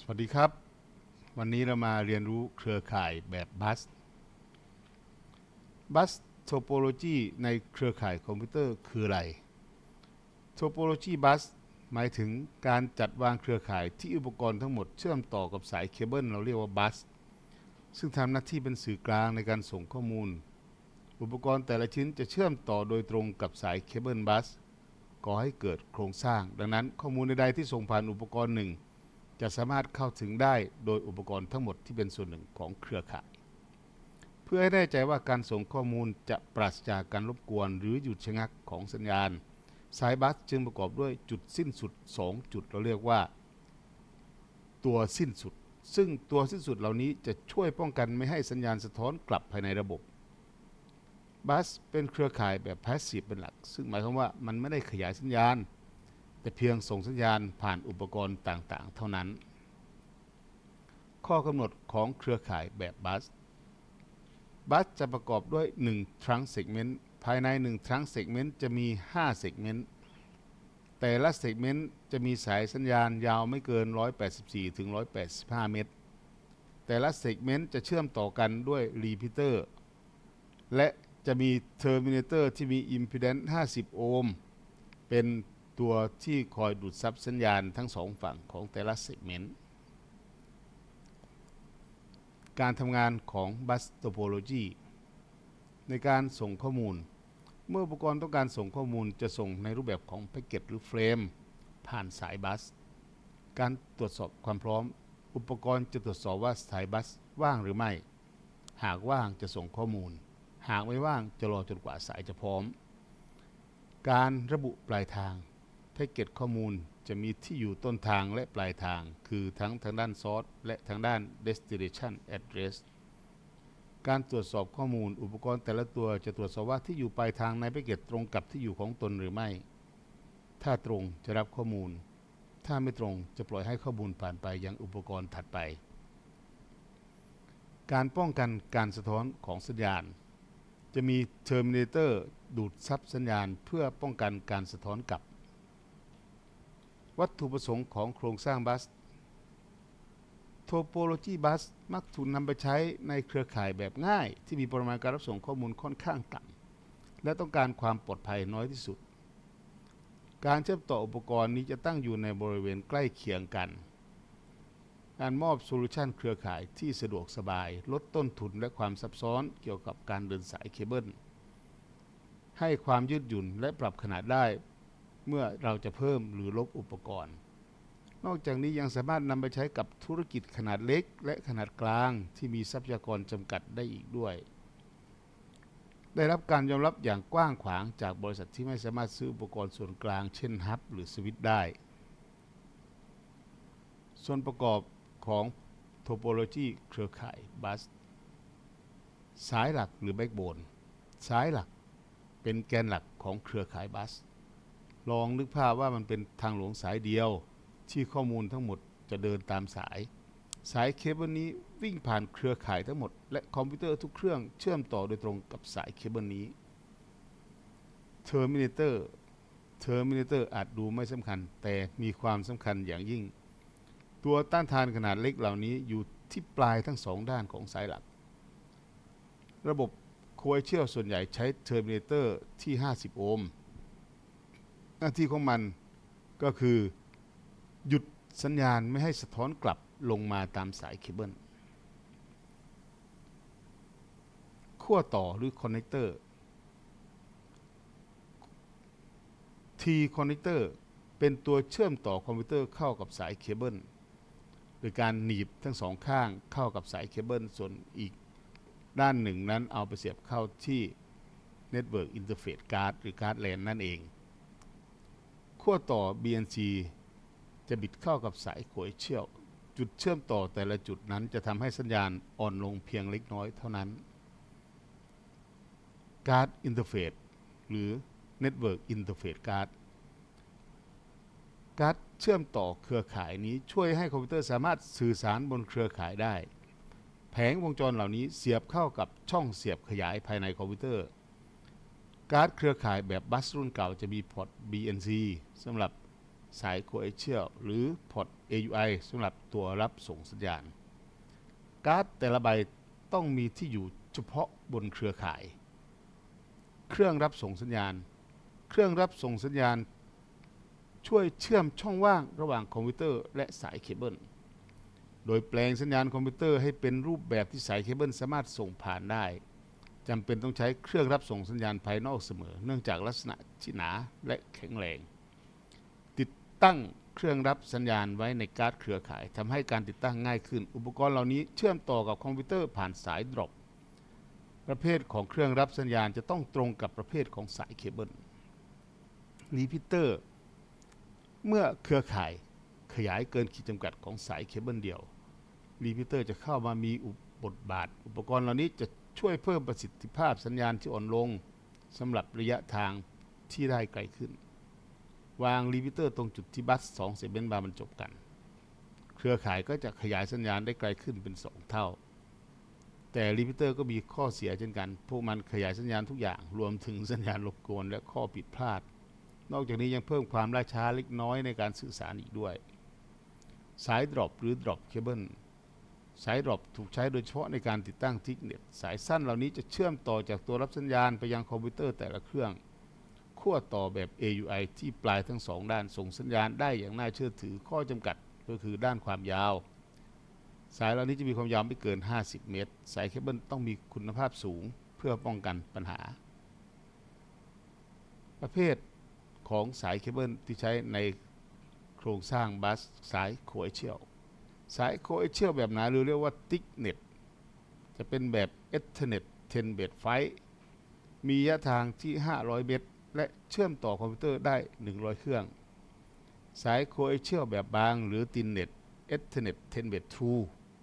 สวัสดีครับ วันนี้เรามาเรียนรู้เครือข่ายแบบบัส บัสโทโปโลจีในเครือข่ายคอมพิวเตอร์คืออะไรโทโปโลจีบัสหมายถึงการจัดวางเครือข่ายที่อุปกรณ์ทั้งหมดเชื่อมต่อกับสายเคเบิลเราเรียกว่าบัส ซึ่งทำหน้าที่เป็นสื่อกลางในการส่งข้อมูล อุปกรณ์แต่ละชิ้นจะเชื่อมต่อโดยตรงกับสายเคเบิลบัสก่อให้เกิดโครงสร้าง ดังนั้นข้อมูลใดๆที่ส่งผ่านอุปกรณ์หนึ่ง จะสามารถเข้าถึงได้โดยอุปกรณ์ทั้งหมดที่เป็นส่วนหนึ่งของเครือข่าย เพื่อให้แน่ใจว่าการส่งข้อมูลจะปราศจากการรบกวนหรือหยุดชะงักของสัญญาณ สายบัสจึงประกอบด้วยจุดสิ้นสุด 2 จุดเราเรียกว่า ตัวสิ้นสุด ซึ่งตัวสิ้นสุดเหล่านี้จะช่วยป้องกันไม่ให้สัญญาณสะท้อนกลับภายในระบบบัสเป็นเครือข่ายแบบพาสซีฟเป็นหลัก ซึ่งหมายความว่ามันไม่ได้ขยายสัญญาณ แต่เพียงส่งสัญญาณผ่านอุปกรณ์ต่างๆ เท่านั้น ข้อกำหนดของเครือข่ายแบบบัส บัสจะประกอบด้วย1 trunk segment ภายใน1 trunk segment จะมี5 segment แต่ละ segment จะมีสายสัญญาณยาวไม่เกิน 184 ถึง 185 เมตร แต่ละ segment จะเชื่อมต่อกันด้วย repeater และจะมี terminator ที่มี impedance 50 โอห์ม เป็น ตัวที่คอยดูดซับสัญญาณทั้งสองฝั่งของแต่ละเซกเมนต์การทำงานของ Bus Topology ในการส่งข้อมูล เมื่ออุปกรณ์ต้องการส่งข้อมูลจะส่งในรูปแบบของแพ็กเกจหรือเฟรม ผ่านสายบัส การตรวจสอบความพร้อม อุปกรณ์จะตรวจสอบว่าสายบัสว่างหรือไม่ หากว่างจะส่งข้อมูล หากไม่ว่างจะรอจนกว่าสายจะพร้อม การระบุปลายทาง แพ็กเกจข้อมูลจะมีที่อยู่ต้นทางและปลายทาง คือทั้งทางด้านซอร์สและทางด้าน destination address การตรวจสอบข้อมูล อุปกรณ์แต่ละตัวจะตรวจสอบว่าที่อยู่ปลายทางในแพ็กเกจตรงกับที่อยู่ของตนหรือไม่ ถ้าตรงจะรับข้อมูล ถ้าไม่ตรงจะปล่อยให้ข้อมูลผ่านไปยังอุปกรณ์ถัดไป การป้องกันการสะท้อนของสัญญาณ จะมี Terminator ดูดซับสัญญาณเพื่อป้องกันการสะท้อนกลับ วัตถุประสงค์ของโครงสร้างบัส โทโปโลจีบัสมักถูกนำไปใช้ในเครือข่ายแบบง่าย ที่มีปริมาณการรับส่งข้อมูลค่อนข้างต่ำและต้องการความปลอดภัยน้อยที่สุด การเชื่อมต่ออุปกรณ์นี้จะตั้งอยู่ในบริเวณใกล้เคียงกัน การมอบโซลูชันเครือข่ายที่สะดวกสบาย ลดต้นทุนและความซับซ้อนเกี่ยวกับการเดินสายเคเบิลให้ความยืดหยุ่นและปรับขนาดได้ เมื่อเราจะเพิ่มหรือลบอุปกรณ์ นอกจากนี้ยังสามารถนำไปใช้กับธุรกิจขนาดเล็ก และขนาดกลางที่มีทรัพยากรจำกัดได้อีกด้วย ได้รับการยอมรับอย่างกว้างขวางจากบริษัทที่ไม่สามารถซื้ออุปกรณ์ส่วนกลาง เช่นฮับหรือสวิตได้ ส่วนประกอบของโทโปโลจีเครือข่ายบัสสายหลักหรือแบ็กโบนสายหลักเป็นแกนหลักของเครือข่ายบัส ลองนึกภาพว่ามันเป็นทางหลวงสายเดียว ที่ข้อมูลทั้งหมดจะเดินตามสาย สายเคเบิลนี้วิ่งผ่านเครือข่ายทั้งหมด และคอมพิวเตอร์ทุกเครื่องเชื่อมต่อโดยตรงกับสายเคเบิลนี้ Terminator Terminator อร์อาจดูไม่สำคัญ แต่มีความสำคัญอย่างยิ่ง ตัวต้านทานขนาดเล็กเหล่านี้อยู่ที่ปลายทั้งสองด้านของสายหลัก ระบบโคเอเชียลส่วนใหญ่ใช้ Terminator ที่ 50 โอห์ม น้าที่ของมันก็คือหยุดสัญญาณไม่ให้สะท้อนกลับลงมาตามสายเคเบิลขั้วต่อหรือคอนเนคเตอร์ T connector เป็นตัวเชื่อมต่อคอมพิวเตอร์เข้ากับสายเคเบิลโดยการหนีบทั้งสองข้างเข้ากับสายเคเบิลส่วนอีกด้านหนึ่งนั้นเอาไปเสียบเข้าที่ Network Interface Card หรือการ์ดแลนนั่นเอง ขั้วต่อ BNC จะบิดเข้ากับสายโคเอเชียลจุดเชื่อมต่อแต่ละจุดนั้นจะทำให้สัญญาณอ่อนลงเพียงเล็กน้อยเท่านั้น การ์ดอินเทอร์เฟซหรือ Network Interface Card การ์ดเชื่อมต่อเครือข่ายนี้ช่วยให้คอมพิวเตอร์สามารถสื่อสารบนเครือข่ายได้ แผงวงจรเหล่านี้เสียบเข้ากับช่องเสียบขยายภายในคอมพิวเตอร์ การ์ดเครือข่ายแบบบัสรุ่นเก่าจะมีพอร์ต BNC สำหรับสายโคเอเชียลหรือพอร์ต AUI สำหรับตัวรับส่งสัญญาณ การ์ดแต่ละใบต้องมีที่อยู่เฉพาะบนเครือข่าย เครื่องรับส่งสัญญาณ เครื่องรับส่งสัญญาณ ช่วยเชื่อมช่องว่างระหว่างคอมพิวเตอร์และสายเคเบิล โดยแปลงสัญญาณคอมพิวเตอร์ให้เป็นรูปแบบที่สายเคเบิลสามารถส่งผ่านได้ จำเป็นต้องใช้เครื่องรับส่งสัญญาณภายนอกเสมอ เนื่องจากลักษณะที่หนาและแข็งแรง ติดตั้งเครื่องรับสัญญาณไว้ในการ์ดเครือข่ายทำให้การติดตั้งง่ายขึ้น อุปกรณ์เหล่านี้เชื่อมต่อกับคอมพิวเตอร์ผ่านสายดรอปประเภทของเครื่องรับสัญญาณจะต้องตรงกับประเภทของสายเคเบิลรีพิเตอร์ เมื่อเครือข่ายขยายเกินขีดจำกัดของสายเคเบิลเดียวรีพิเตอร์จะเข้ามามีอุปบทบาท อุปกรณ์เหล่านี้จะ ช่วยเพิ่มประสิทธิภาพสัญญาณที่อ่อนลงสำหรับระยะทางที่ได้ไกลขึ้น วางรีพิเตอร์ตรงจุดที่บัส2เซเบนบาร์บรรจบกัน เครือข่ายก็จะขยายสัญญาณได้ไกลขึ้นเป็น 2 เท่า แต่รีพิเตอร์ก็มีข้อเสียเช่นกัน พวกมันขยายสัญญาณทุกอย่าง รวมถึงสัญญาณรบกวนและข้อผิดพลาด นอกจากนี้ยังเพิ่มความล่าช้าเล็กน้อยในการสื่อสารอีกด้วย สายดรอปหรือดรอปเคเบิล สายดรอปถูกใช้โดยเฉพาะในการติดตั้งทิกเน็ตสายสั้นเหล่านี้จะเชื่อมต่อจากตัวรับสัญญาณไปยังคอมพิวเตอร์แต่ละเครื่องขั้วต่อแบบ AUI ที่ปลายทั้งสองด้านส่งสัญญาณได้อย่างน่าเชื่อถือข้อจำกัดก็คือด้านความยาว สายเหล่านี้จะมีความยาวไม่เกิน 50 เมตร สายเคเบิลต้องมีคุณภาพสูงเพื่อป้องกันปัญหา ประเภทของสายเคเบิลที่ใช้ในโครงสร้างบัสสายโคเอเชียล สายโคเอเชียลแบบหนาหรือเรียกว่าติกเน็ตจะเป็นแบบ Ethernet 10เบตไฟมีระยะทางที่ 500 เมตร และเชื่อมต่อคอมพิวเตอร์ได้ 100 เครื่อง สายโคเอเชียลแบบบางหรือตินเน็ต Ethernet 10เบต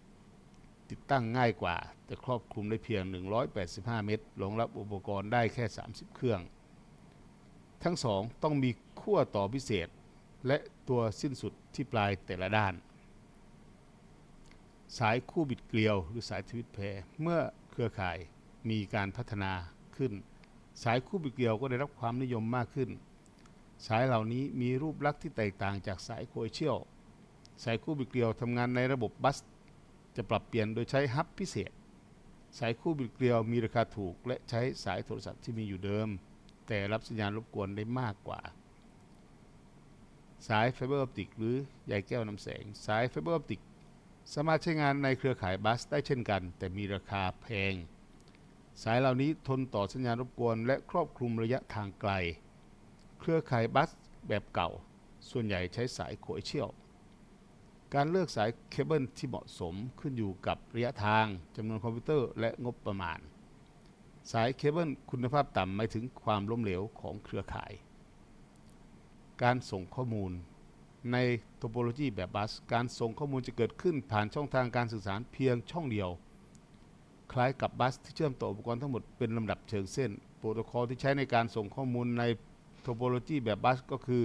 2ติดตั้งง่ายกว่า แต่ครอบคลุมได้เพียง 185 เมตรรองรับอุปกรณ์ได้แค่ 30 เครื่อง ทั้งสองต้องมีขั้วต่อพิเศษ และตัวสิ้นสุดที่ปลายแต่ละด้าน สายคู่บิดเกลียว หรือสายทวิตแพรเมื่อเครือข่ายมีการพัฒนาขึ้น สายคู่บิดเกลียวก็ได้รับความนิยมมากขึ้น สายเหล่านี้มีรูปลักษณ์ที่แตกต่างจากสายโคเอเชียลสายคู่บิดเกลียวทำงานในระบบบัส จะปรับเปลี่ยนโดยใช้ฮับพิเศษ สายคู่บิดเกลียวมีราคาถูก และใช้สายโทรศัพท์ที่มีอยู่เดิม แต่รับสัญญาณรบกวนได้มากกว่า สายไฟเบอร์ออปติกหรือใยแก้วนำแสง สายไฟเบอร์ออปติก สามารถใช้งานในเครือข่ายบัสได้เช่นกัน แต่มีราคาแพง สายเหล่านี้ทนต่อสัญญาณรบกวน และครอบคลุมระยะทางไกล เครือข่ายบัสแบบเก่า ส่วนใหญ่ใช้สายโคเอเชียลการเลือกสายเคเบิลที่เหมาะสมขึ้นอยู่กับระยะทางจำนวนคอมพิวเตอร์และงบประมาณ สายเคเบิลคุณภาพต่ำหมายถึงความล้มเหลวของเครือข่าย การส่งข้อมูล ในโทโปโลจีแบบบัส การส่งข้อมูลจะเกิดขึ้นผ่านช่องทางการสื่อสารเพียงช่องเดียว คล้ายกับบัสที่เชื่อมต่ออุปกรณ์ทั้งหมดเป็นลำดับเชิงเส้น โปรโตคอลที่ใช้ในการส่งข้อมูลในโทโปโลจีแบบบัสก็คือ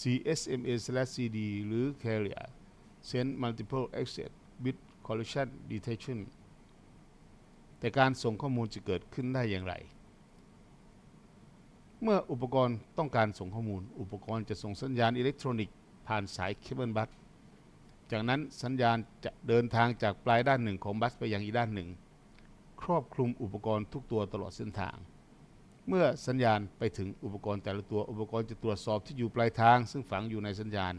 CSMA/CD หรือ Carrier Send Multiple Access Bit Collision Detection แต่การส่งข้อมูลจะเกิดขึ้นได้อย่างไร เมื่ออุปกรณ์ต้องการส่งข้อมูล อุปกรณ์จะส่งสัญญาณอิเล็กทรอนิกส์ ผ่านสายเคเบิลบัสจากนั้นสัญญาณจะเดินทางจากปลายด้านหนึ่งของบัสไปยังอีกด้านหนึ่ง ครอบคลุมอุปกรณ์ทุกตัวตลอดเส้นทาง เมื่อสัญญาณไปถึงอุปกรณ์แต่ละตัวอุปกรณ์จะตรวจสอบที่อยู่ปลายทาง ซึ่งฝังอยู่ในสัญญาณ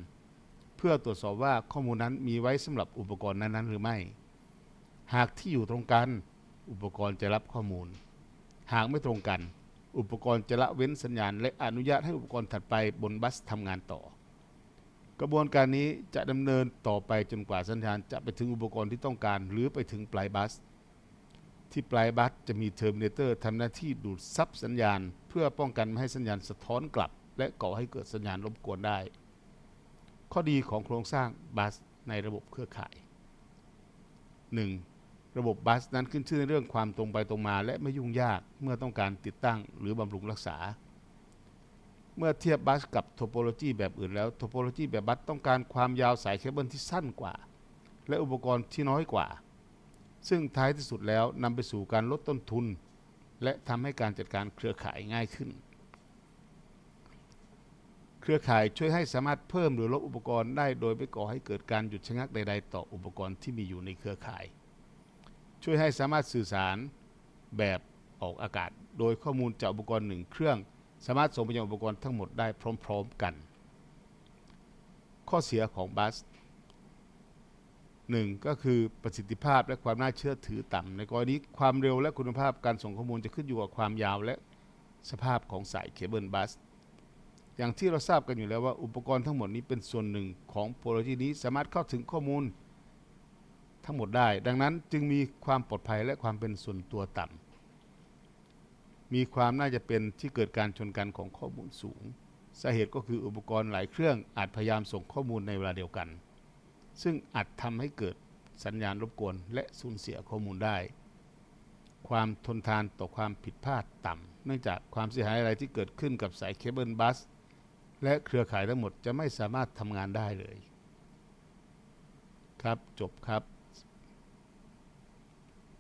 เพื่อตรวจสอบว่าข้อมูลนั้นมีไว้สำหรับอุปกรณ์นั้นๆ หรือไม่ หากที่อยู่ตรงกัน อุปกรณ์จะรับข้อมูล หากไม่ตรงกัน อุปกรณ์จะละเว้นสัญญาณ และอนุญาตให้อุปกรณ์ถัดไปบนบัสทำงานต่อ กระบวนการนี้จะดำเนินต่อไปจนกว่าสัญญาณจะไปถึงอุปกรณ์ที่ต้องการ หรือไปถึงปลายบัส ที่ปลายบัสจะมีเทอร์มินเตอร์ทำหน้าที่ดูดซับสัญญาณ เพื่อป้องกันไม่ให้สัญญาณสะท้อนกลับ และก่อให้เกิดสัญญาณรบกวนได้ ข้อดีของโครงสร้างบัสในระบบเครือข่าย 1. ระบบบัสนั้นขึ้นชื่อในเรื่องความตรงไปตรงมา และไม่ยุ่งยากเมื่อต้องการติดตั้งหรือบำรุงรักษา เมื่อเทียบบัสกับโทโปโลจีแบบอื่นแล้วโทโปโลจีแบบบัสต้องการความยาวสายเคเบิลที่สั้นกว่า และอุปกรณ์ที่น้อยกว่า ซึ่งท้ายที่สุดแล้วนำไปสู่การลดต้นทุน และทำให้การจัดการเครือข่ายง่ายขึ้น เครือข่ายช่วยให้สามารถเพิ่มหรือลดอุปกรณ์ได้โดยไม่ก่อให้เกิดการหยุดชะงักใด ๆ ต่ออุปกรณ์ที่มีอยู่ในเครือข่าย ช่วยให้สามารถสื่อสารแบบออกอากาศ โดยข้อมูลจากอุปกรณ์หนึ่งเครื่อง สามารถส่งไปยังอุปกรณ์ทั้งหมดได้พร้อมๆกัน ข้อเสียของบัสหนึ่งก็คือประสิทธิภาพและความน่าเชื่อถือต่ำในกรณีความเร็วและคุณภาพการส่งข้อมูลจะขึ้นอยู่กับความยาวและสภาพของสายเคเบิลบัส อย่างที่เราทราบกันอยู่แล้วว่าอุปกรณ์ทั้งหมดนี้เป็นส่วนหนึ่งของโปรโลจีนี้สามารถเข้าถึงข้อมูลทั้งหมดได้ ดังนั้นจึงมีความปลอดภัยและความเป็นส่วนตัวต่ำ มีความน่าจะเป็นที่เกิดการชนกันของข้อมูลสูง สาเหตุก็คืออุปกรณ์หลายเครื่องอาจพยายามส่งข้อมูลในเวลาเดียวกัน ซึ่งอาจทำให้เกิดสัญญาณรบกวน และสูญเสียข้อมูลได้ ความทนทานต่อความผิดพลาดต่ำเนื่องจากความเสียหายอะไรที่เกิดขึ้นกับสายเคเบิลบัสและเครือข่ายทั้งหมดจะไม่สามารถทำงานได้เลย ครับจบครับ